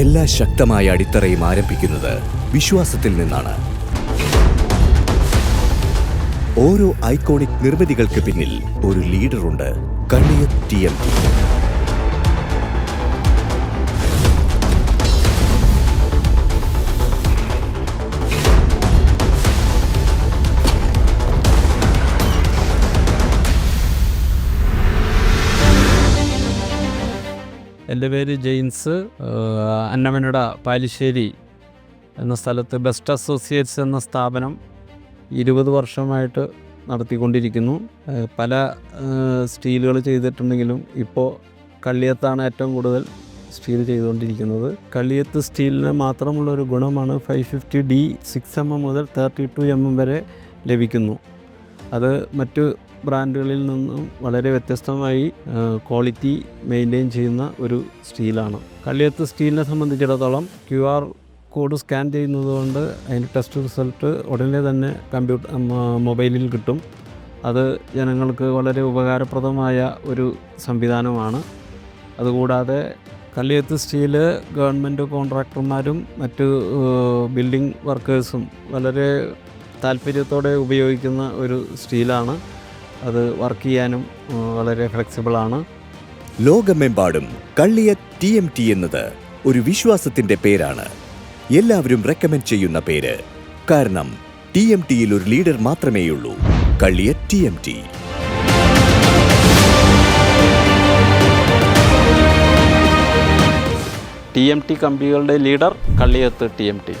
എല്ലാ ശക്തമായ അടിത്തറയും ആരംഭിക്കുന്നത് വിശ്വാസത്തിൽ നിന്നാണ്. ഓരോ ഐക്കോണിക് നിർമ്മിതികൾക്ക് പിന്നിൽ ഒരു ലീഡറുണ്ട് കണ്ണിയ ടി എം. ടി എന്റെ പേര് ജെയിൻസ് ഏഹ് അന്നമനട പാലിശ്ശേരി എന്ന സ്ഥലത്ത് ബെസ്റ്റ് അസോസിയേറ്റ്സ് എന്ന സ്ഥാപനം ഇരുപത് വർഷമായിട്ട് നടത്തിക്കൊണ്ടിരിക്കുന്നു. പല സ്റ്റീലുകൾ ചെയ്തിട്ടുണ്ടെങ്കിലും ഇപ്പോൾ കള്ളിയത്താണ് ഏറ്റവും കൂടുതൽ സ്റ്റീൽ ചെയ്തുകൊണ്ടിരിക്കുന്നത്. കള്ളിയത്ത് സ്റ്റീലിന് മാത്രമുള്ള ഒരു ഗുണമാണ് five fifty D six M M മുതൽ തേർട്ടി ടു എം എം വരെ ലഭിക്കുന്നു. അത് മറ്റു ബ്രാൻഡുകളിൽ നിന്നും വളരെ വ്യത്യസ്തമായി ക്വാളിറ്റി മെയിന്റെയിൻ ചെയ്യുന്ന ഒരു സ്റ്റീലാണ്. കള്ളിയത്ത് സ്റ്റീലിനെ സംബന്ധിച്ചിടത്തോളം ക്യു ആർ കോഡ് സ്കാൻ ചെയ്യുന്നത് കൊണ്ട് അതിന്റെ ടെസ്റ്റ് റിസൾട്ട് ഉടനെ തന്നെ കമ്പ്യൂട്ടർ മൊബൈലിൽ കിട്ടും. അത് ജനങ്ങൾക്ക് വളരെ ഉപകാരപ്രദമായ ഒരു സംവിധാനമാണ്. അതുകൂടാതെ കല്ലിയത്ത് സ്റ്റീൽ ഗവൺമെന്റ് കോൺട്രാക്ടർമാരും മറ്റ് ബിൽഡിംഗ് വർക്കേഴ്സും വളരെ താല്പര്യത്തോടെ ഉപയോഗിക്കുന്ന ഒരു സ്റ്റീലാണ്. അത് വർക്ക് ചെയ്യാനും വളരെ ഫ്ലെക്സിബിളാണ് ലോകമെമ്പാടും കള്ളിയത്ത് ടി എം ടി എന്നത് ഒരു വിശ്വാസത്തിന്റെ പേരാണ്. എല്ലാവരും റെക്കമെൻഡ് ചെയ്യുന്ന പേര്. കാരണം ടി എം ടിയിൽ ഒരു ലീഡർ മാത്രമേയുള്ളൂ. Kalliyath T M T T M T കമ്പനികളുടെ leader Kalliyath T M T